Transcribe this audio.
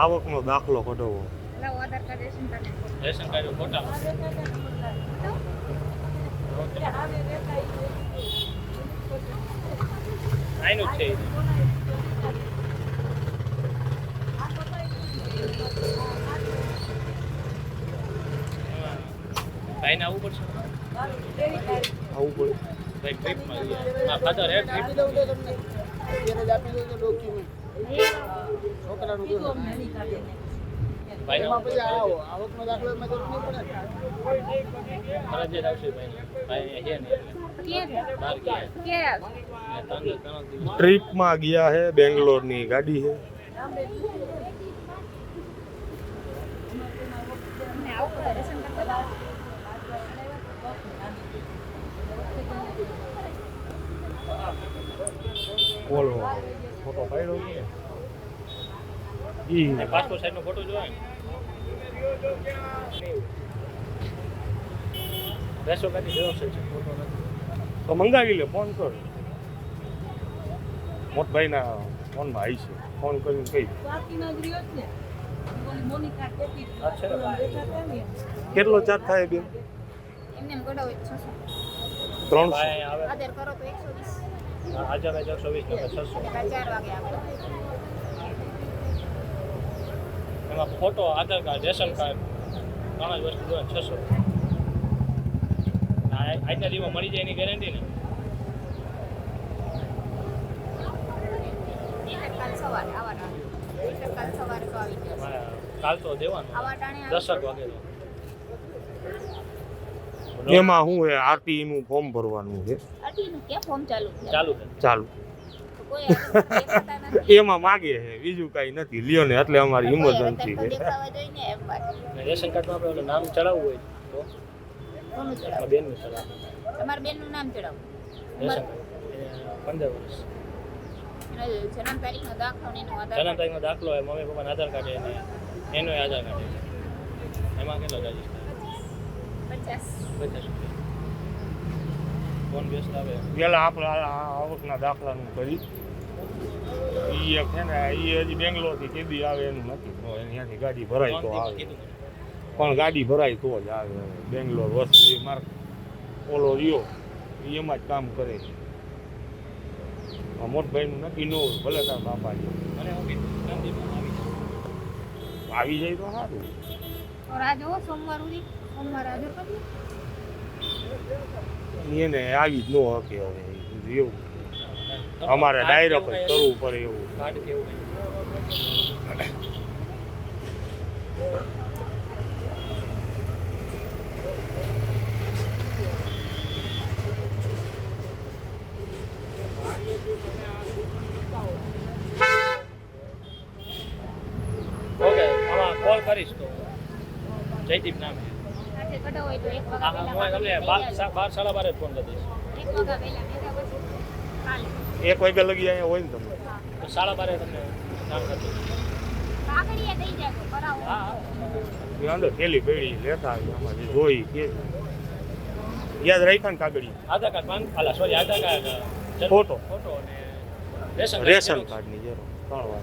આવકનો દાખલો કઢાવવો. લાવો આધાર કાર્ડ રેશન કાર્ડ ફોટા આઈનું જ છે. ભાઈને આવવું પડશે? આવવું પડે. ભાઈ ટ્રીપમાં હે ટ્રીપ આપી દઉં તો તમને. આપી દઉં તો ડોક્યુમેન્ટ છોકરાનું કીધું. ભાઈને એમાં પછી આવો આવકનો દાખલો એમાં જરૂર નહીં પડે. ફરજિયાત આવશે ભાઈને. ભાઈ હે ને એટલે. ક્યારે બહાર ગયા. ક્યારે આવશે ને ત્રણ ત્રણ દિવસ. ટ્રીપમાં ગયા હે બેંગ્લોરની ગાડી બતાવો ઓલો ફોટો પાડ્યો. છે ઈ. ને પાસપોર્ટ સાઈઝનો ફોટો જોવાય ને. રેશો કાર્ડની ઝેરોક્ષ છે. ફોટો નથી તો મંગાવી લે ફોન કર. મોટભાઈના ફોનમાં આવી છે. ફોન કરીને કહી કેટલો ચાર્જ થાય બેન? ત્રણસો. હાજર હજાર છસો એટલે કાલ ચાર વાગે આવે એમાં photo Aadhaar card ration card ત્રણ જ વસ્તુ જોઈએ છસો. આજના દિવસમાં મળી જાય એની ગેરંટી ને? કાલ તો આવી જશે મારે કાલ તો દેવાનું. દસક વાગે તો. એમાં શું છે આરટી નું ફોર્મ ભરવાનું છે? આરટીઈ નું કે ફોર્મ ચાલુ ચાલુ ચાલુ. એમાં માગે છે બીજું કાંઈ નથી. લ્યો ને એટલે અમારી ઇમરજન્સી છે. દેખાવા જોઈએ ને એમ વાત. ને રેશન કાર્ડમાં આપણે ઓલું નામ ચડાવવું હોય તો? કોનું બેનનું ચડાવવું. તમારા બેનનું નામ રેશન પંદર વર્ષ. જન્મ તારીખનો દાખલો ને એનો આધાર જન્મ તારીખનો દાખલો હોય મમ્મી પપ્પાનો આધાર કાર્ડ એને એનો આધાર કાર્ડ એમાં કેટલો પચાસ. પચાસ રૂપિયા. ફોન બેસ્ટ આવે પેલા આપણે આ આવકના દાખલાનું કરી. ઈ એક છે ને ઈ હજી બેંગ્લોરથી કેદી આવે એનું નથી. તો અહીંયાથી ગાડી ભરાય તો આવે. પણ ગાડી ભરાય તો જ આવે. બેંગ્લોર વસ્તુ એ માર્ક ઓલો રહ્યો. એમાં જ કામ કરે છે. મોટભાઈનું નક્કી ન હોય ભલે તાર બાપા છે. આવી જાય તો સારું. રાહ જોવો સોમવાર સુધી. સોમવાર હાજર એને આવી જ ન શકે હવે એવું. અમારે ડાયરેક્ટ જ કરવું પડે એવું. ઓકે આમાં કોલ કરીશ તો. જયદીપ નામ. છે કઢાવો હોય તો એક વાગ્યા પહેલા તમને બાર સાડા બારે ફોન કરી દઈશ. એક વાગ્યા પહેલા મેળા પછી કાલે એક વાગ્યા લગી અહીંયા હોય ને તમે? તો સાડા બારે તમને જાણ કરી જાય તો કરાવો હા અંદર થેલી પેઢી લેતા આવી જે જોઈ કે. યાદ રાખ્યા ને Aadhaar card PAN sorry Aadhaar card photo. Photo અને રેશન રેશન કાર્ડની જરૂર ત્રણ વાર